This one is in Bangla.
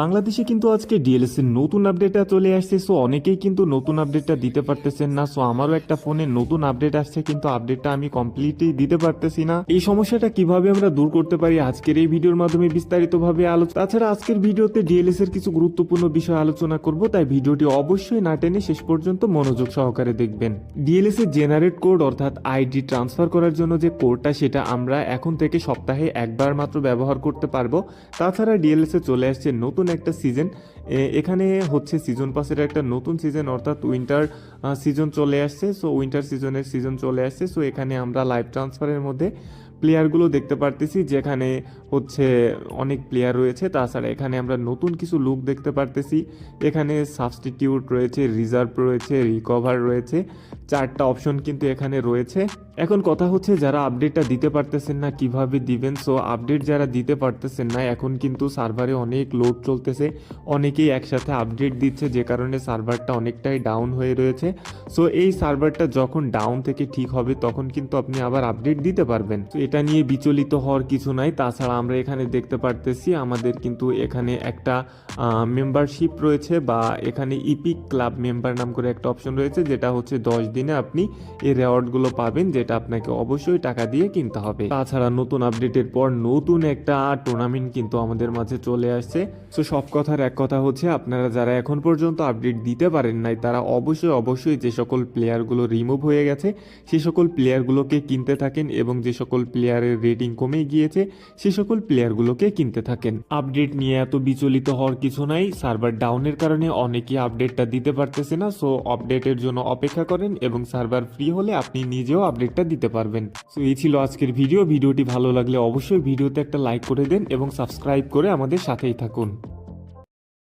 বাংলাদেশে কিন্তু আজকে ডিএলএস এর নতুন আপডেটটা চলে আসছে সো অনেকেই কিন্তু নতুন আপডেটটা দিতে পারতেছেন না সো আমারও একটা ফোনে নতুন আপডেট আসছে, কিন্তু আপডেটটা আমি কমপ্লিটলি দিতে পারতেছি না। এই সমস্যাটা কীভাবে আমরা দূর করতে পারি আজকের এই ভিডিওর মাধ্যমে বিস্তারিতভাবে আলোচনা তাছাড়া আজকের ভিডিওতে ডিএলএস এর কিছু গুরুত্বপূর্ণ বিষয় আলোচনা করব, তাই ভিডিওটি অবশ্যই না টেনে শেষ পর্যন্ত মনোযোগ সহকারে দেখবেন। ডিএলএস এর জেনারেট কোড অর্থাৎ আইডি ট্রান্সফার করার জন্য যে কোডটা সেটা আমরা এখন থেকে সপ্তাহে একবার মাত্র ব্যবহার করতে পারব। তাছাড়া ডিএলএস এ চলে আসছে নতুন একটা সিজন এখানে হচ্ছে সিজন পাসের একটা নতুন সিজন অর্থাৎ উইন্টার সিজন চলে আসছে। সো উইন্টার সিজনের সিজন চলে আসছে। সো এখানে আমরা লাইভ ট্রান্সফারের মধ্যে প্লেয়ারগুলো দেখতে পারতেছি, যেখানে হচ্ছে অনেক প্লেয়ার রয়েছে। তাছাড়া এখানে আমরা নতুন কিছু লুক দেখতে পারতেছি। এখানে সাবস্টিটিউট রয়েছে রিজার্ভ রয়েছে রিকভার রয়েছে। চারটা অপশন কিন্তু এখানে রয়েছে। এখন কথা হচ্ছে যারা আপডেটটা দিতে পারতেছেন না, কীভাবে দিবেন? সো আপডেট যারা দিতে পারতেছেন না, এখন কিন্তু সার্ভারে অনেক লোড চলতেছে। অনেকেই একসাথে আপডেট দিচ্ছে, যে কারণে সার্ভারটা অনেকটাই ডাউন হয়ে রয়েছে। সো এই সার্ভারটা যখন ডাউন থেকে ঠিক হবে, তখন কিন্তু আপনি আবার আপডেট দিতে পারবেন। তো এটা নিয়ে বিচলিত হওয়ার কিছু নাই। তাছাড়া আমরা এখানে দেখতে পারতেছি আমাদের কিন্তু এখানে একটা মেম্বারশিপ রয়েছে বা এখানে ইপিক ক্লাব মেম্বার নাম করে একটা অপশন রয়েছে যেটা হচ্ছে দশ দিনে আপনি এই রেওয়ার্ডগুলো পাবেন যেটা আপনাকে অবশ্যই টাকা দিয়ে কিনতে হবে। তাছাড়া নতুন আপডেটের পর নতুন একটা টুর্নামেন্ট কিন্তু আমাদের মাঝে চলে আসছে। সো সব কথার এক কথা হচ্ছে আপনারা যারা এখন পর্যন্ত আপডেট দিতে পারেন নাই, তারা অবশ্যই অবশ্যই যে সকল প্লেয়ারগুলো রিমুভ হয়ে গেছে, সে সকল প্লেয়ারগুলোকে কিনতে থাকেন এবং যে সকল প্লেয়ারের রেটিং কমে গিয়েছে, সে সকল প্লেয়ারগুলোকে কিনতে থাকেন। আপডেট নিয়ে এত বিচলিত হওয়ার কিছু নাই, সার্ভার ডাউনের কারণে অনেকেই আপডেটটা দিতে পারতেছে না, সো আপডেটের জন্য অপেক্ষা করেন এবং সার্ভার ফ্রি হলে আপনি নিজেও আপডেটটা দিতে পারবেন। সো এই ছিল আজকের ভিডিও। ভিডিওটি ভালো লাগলে অবশ্যই ভিডিওতে একটা লাইক করে দেন এবং সাবস্ক্রাইব করে আমাদের সাথেই থাকুন।